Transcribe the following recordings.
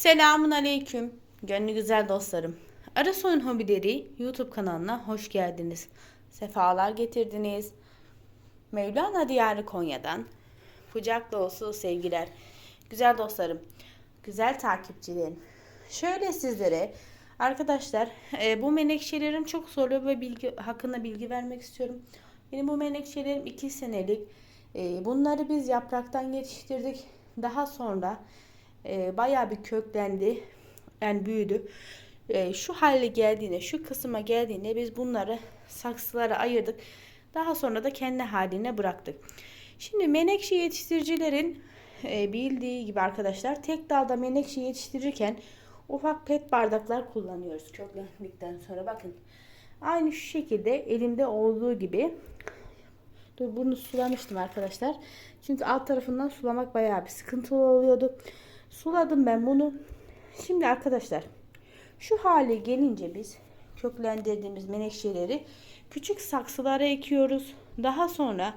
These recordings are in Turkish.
Selamun aleyküm. Gönlü güzel dostlarım. Arasoy'un Hobileri YouTube kanalına hoş geldiniz. Sefalar getirdiniz. Mevlana Diyarı Konya'dan kucak dolusu sevgiler. Güzel dostlarım, güzel takipçilerim. Şöyle sizlere arkadaşlar e, bu menekşelerin çok soru ve bilgi hakkında bilgi vermek istiyorum. Benim bu menekşelerim 2 senelik. E, bunları biz yapraktan yetiştirdik. Daha sonra e, bayağı bir köklendi. Yani büyüdü. E, şu hale geldiğinde, şu kısma geldiğinde biz bunları saksılara ayırdık. Daha sonra da kendi haline bıraktık. Şimdi menekşe yetiştiricilerin e, bildiği gibi arkadaşlar tek dalda menekşe yetiştirirken ufak pet bardaklar kullanıyoruz köklendikten sonra. Bakın aynı şu şekilde elimde olduğu gibi Dur bunu sulamıştım arkadaşlar. Çünkü alt tarafından sulamak bayağı bir sıkıntılı oluyordu. Suladım ben bunu. Şimdi arkadaşlar şu hale gelince biz köklendirdiğimiz menekşeleri küçük saksılara ekiyoruz. Daha sonra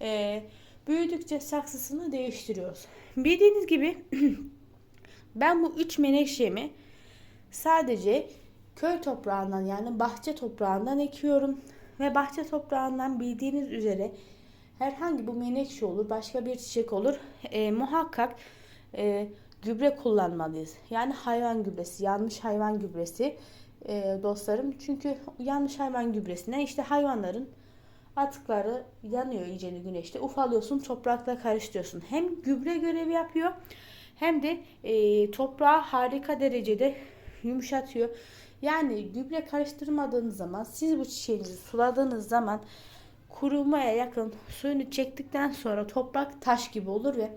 e, büyüdükçe saksısını değiştiriyoruz. Bildiğiniz gibi ben bu üç menekşemi sadece köy toprağından yani bahçe toprağından ekiyorum. Ve bahçe toprağından bildiğiniz üzere herhangi bu menekşe olur, başka bir çiçek olur. E, muhakkak e, gübre kullanmalıyız. Yani hayvan gübresi, yanlış hayvan gübresi e, dostlarım. Çünkü yanlış hayvan gübresinden işte hayvanların atıkları yanıyor iyice güneşte. Ufalıyorsun, toprakla karıştırıyorsun. Hem gübre görevi yapıyor hem de e, toprağı harika derecede yumuşatıyor. Yani gübre karıştırmadığınız zaman siz bu çiçeğinizi suladığınız zaman kurumaya yakın suyunu çektikten sonra toprak taş gibi olur ve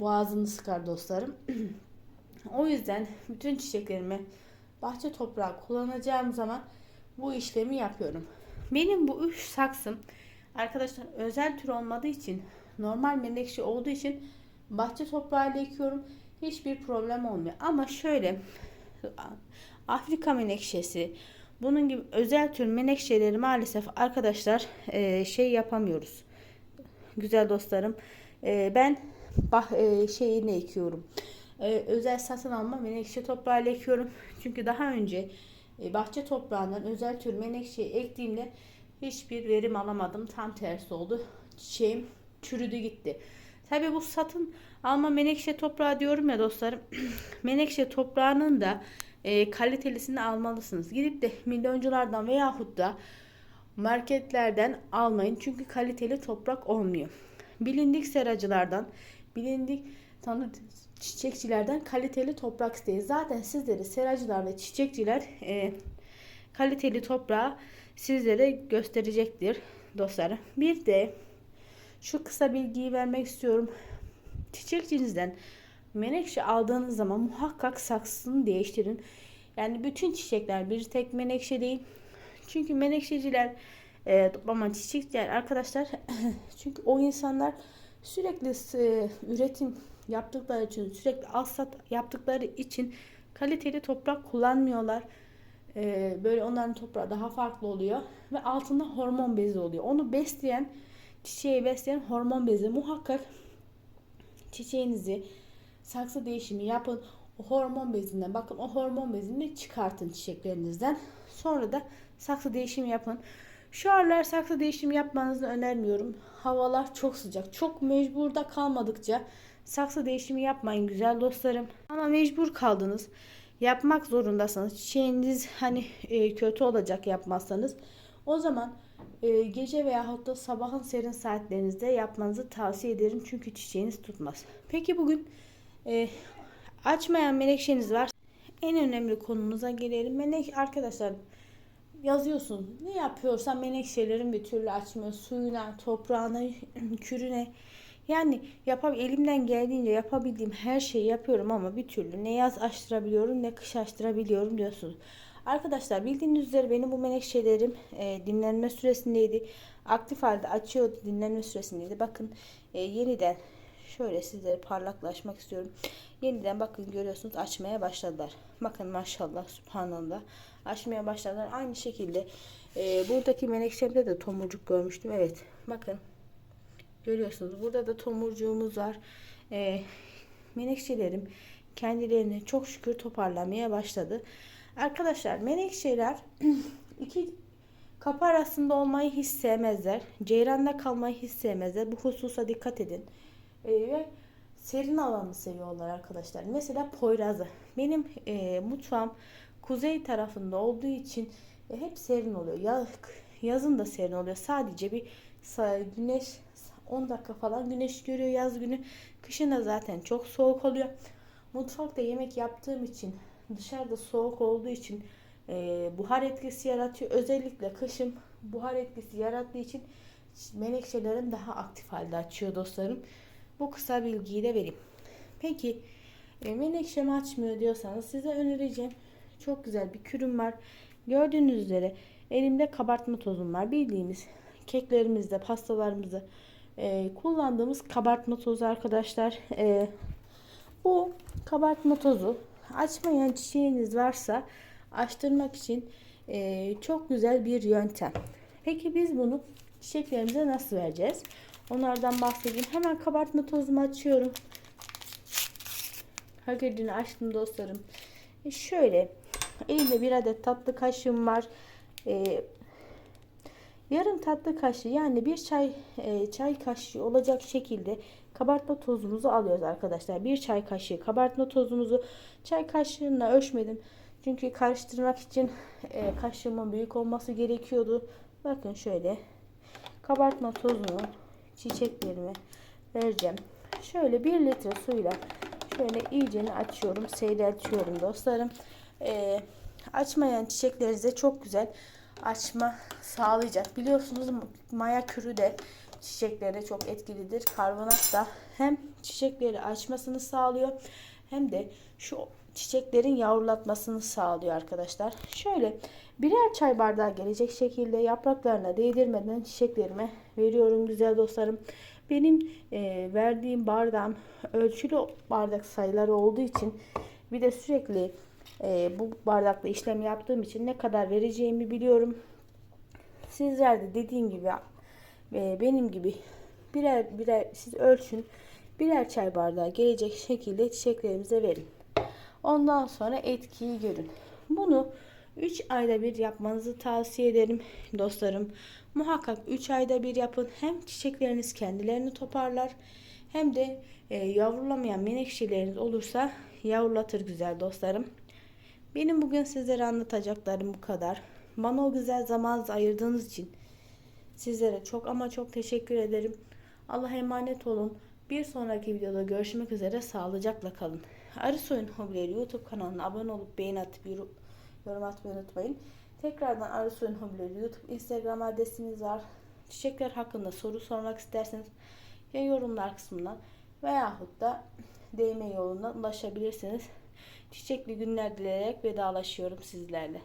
boğazını sıkar dostlarım. o yüzden bütün çiçeklerimi bahçe toprağı kullanacağım zaman bu işlemi yapıyorum. Benim bu üç saksım arkadaşlar özel tür olmadığı için normal menekşe olduğu için bahçe toprağıyla ekiyorum. Hiçbir problem olmuyor. Ama şöyle Afrika menekşesi bunun gibi özel tür menekşeleri maalesef arkadaşlar şey yapamıyoruz. Güzel dostlarım. Ben bah, e, şeyini ekiyorum. E, özel satın alma menekşe toprağıyla ekiyorum. Çünkü daha önce e, bahçe toprağından özel tür menekşe ektiğimde hiçbir verim alamadım. Tam tersi oldu. Çiçeğim çürüdü gitti. Tabi bu satın alma menekşe toprağı diyorum ya dostlarım. menekşe toprağının da e, kalitelisini almalısınız. Gidip de milyonculardan veyahut da marketlerden almayın. Çünkü kaliteli toprak olmuyor. Bilindik seracılardan, bilindik tanı çiçekçilerden kaliteli toprak isteyin. Zaten sizleri seracılar ve çiçekçiler e, kaliteli toprağı sizlere gösterecektir dostlarım. Bir de şu kısa bilgiyi vermek istiyorum. Çiçekçinizden menekşe aldığınız zaman muhakkak saksısını değiştirin. Yani bütün çiçekler bir tek menekşe değil. Çünkü menekşeciler e, ama çiçekçiler arkadaşlar çünkü o insanlar sürekli e, üretim yaptıkları için sürekli alsat yaptıkları için kaliteli toprak kullanmıyorlar. E, böyle onların toprağı daha farklı oluyor ve altında hormon bezi oluyor. Onu besleyen çiçeği besleyen hormon bezi muhakkak çiçeğinizi saksı değişimi yapın. O hormon bezinden bakın o hormon bezini çıkartın çiçeklerinizden. Sonra da saksı değişimi yapın. Şu aralar saksı değişimi yapmanızı önermiyorum. Havalar çok sıcak. Çok mecburda kalmadıkça saksı değişimi yapmayın güzel dostlarım. Ama mecbur kaldınız. Yapmak zorundasınız. Çiçeğiniz hani e, kötü olacak yapmazsanız. O zaman e, gece veya da sabahın serin saatlerinizde yapmanızı tavsiye ederim. Çünkü çiçeğiniz tutmaz. Peki bugün e, açmayan menekşeniz var. En önemli konumuza gelelim. Menek arkadaşlar yazıyorsun. Ne yapıyorsan menekşelerin bir türlü açmıyor. Suyuna, toprağına, kürüne. Yani yapab elimden geldiğince yapabildiğim her şeyi yapıyorum ama bir türlü ne yaz açtırabiliyorum ne kış açtırabiliyorum diyorsunuz. Arkadaşlar bildiğiniz üzere benim bu menekşelerim e, dinlenme süresindeydi. Aktif halde açıyordu dinlenme süresindeydi. Bakın e, yeniden şöyle sizlere parlaklaşmak istiyorum. Yeniden bakın görüyorsunuz açmaya başladılar. Bakın maşallah subhanallah açmaya başladılar. Aynı şekilde e, buradaki menekşemde de tomurcuk görmüştüm. Evet bakın görüyorsunuz burada da tomurcuğumuz var. E, menekşelerim kendilerini çok şükür toparlamaya başladı. Arkadaşlar menekşeler iki kapı arasında olmayı hiç sevmezler. Ceyranda kalmayı hiç sevmezler. Bu hususa dikkat edin. Ee, ve serin alanı seviyorlar arkadaşlar. Mesela Poyraz'ı. Benim e, mutfağım kuzey tarafında olduğu için e, hep serin oluyor. Ya, yazın da serin oluyor. Sadece bir güneş 10 dakika falan güneş görüyor yaz günü. Kışın da zaten çok soğuk oluyor. Mutfakta yemek yaptığım için dışarıda soğuk olduğu için e, buhar etkisi yaratıyor. Özellikle kışın buhar etkisi yarattığı için menekşelerim daha aktif halde açıyor dostlarım. Bu kısa bilgiyi de vereyim. Peki e, menekşem açmıyor diyorsanız size önereceğim çok güzel bir kürüm var. Gördüğünüz üzere elimde kabartma tozum var. Bildiğimiz keklerimizde, pastalarımızda e, kullandığımız kabartma tozu arkadaşlar. E, bu kabartma tozu açmayan çiçeğiniz varsa açtırmak için e, çok güzel bir yöntem. Peki biz bunu çiçeklerimize nasıl vereceğiz? Onlardan bahsedeyim. Hemen kabartma tozumu açıyorum. Hakikaten açtım dostlarım. E şöyle elimde bir adet tatlı kaşığım var. E, yarım tatlı kaşığı yani bir çay e, çay kaşığı olacak şekilde kabartma tozumuzu alıyoruz arkadaşlar. Bir çay kaşığı kabartma tozumuzu çay kaşığına ölçmedim. Çünkü karıştırmak için e, kaşığımın büyük olması gerekiyordu. Bakın şöyle kabartma tozunu çiçeklerime vereceğim. Şöyle bir litre suyla şöyle iyiceni açıyorum, seyreltiyorum dostlarım. E, açmayan çiçeklerinize çok güzel açma sağlayacak. Biliyorsunuz maya kürü de çiçeklere çok etkilidir. Karbonat da hem çiçekleri açmasını sağlıyor hem de şu çiçeklerin yavrulatmasını sağlıyor arkadaşlar. Şöyle birer çay bardağı gelecek şekilde yapraklarına değdirmeden çiçeklerime veriyorum güzel dostlarım. Benim e, verdiğim bardağım ölçülü bardak sayıları olduğu için bir de sürekli e, bu bardakla işlem yaptığım için ne kadar vereceğimi biliyorum. Sizler de dediğim gibi e, benim gibi birer birer siz ölçün birer çay bardağı gelecek şekilde çiçeklerimize verin. Ondan sonra etkiyi görün. Bunu 3 ayda bir yapmanızı tavsiye ederim dostlarım. Muhakkak 3 ayda bir yapın. Hem çiçekleriniz kendilerini toparlar hem de e, yavrulamayan menekşeleriniz olursa yavrulatır güzel dostlarım. Benim bugün sizlere anlatacaklarım bu kadar. Bana o güzel zamanınızı ayırdığınız için sizlere çok ama çok teşekkür ederim. Allah'a emanet olun. Bir sonraki videoda görüşmek üzere. Sağlıcakla kalın. Arısoy'un Hobileri YouTube kanalına abone olup beğeni atıp yorum atmayı unutmayın. Tekrardan Arısoy'un Hobileri YouTube Instagram adresimiz var. Çiçekler hakkında soru sormak isterseniz ya yorumlar kısmından veyahut da DM yolundan ulaşabilirsiniz. Çiçekli günler dileyerek vedalaşıyorum sizlerle.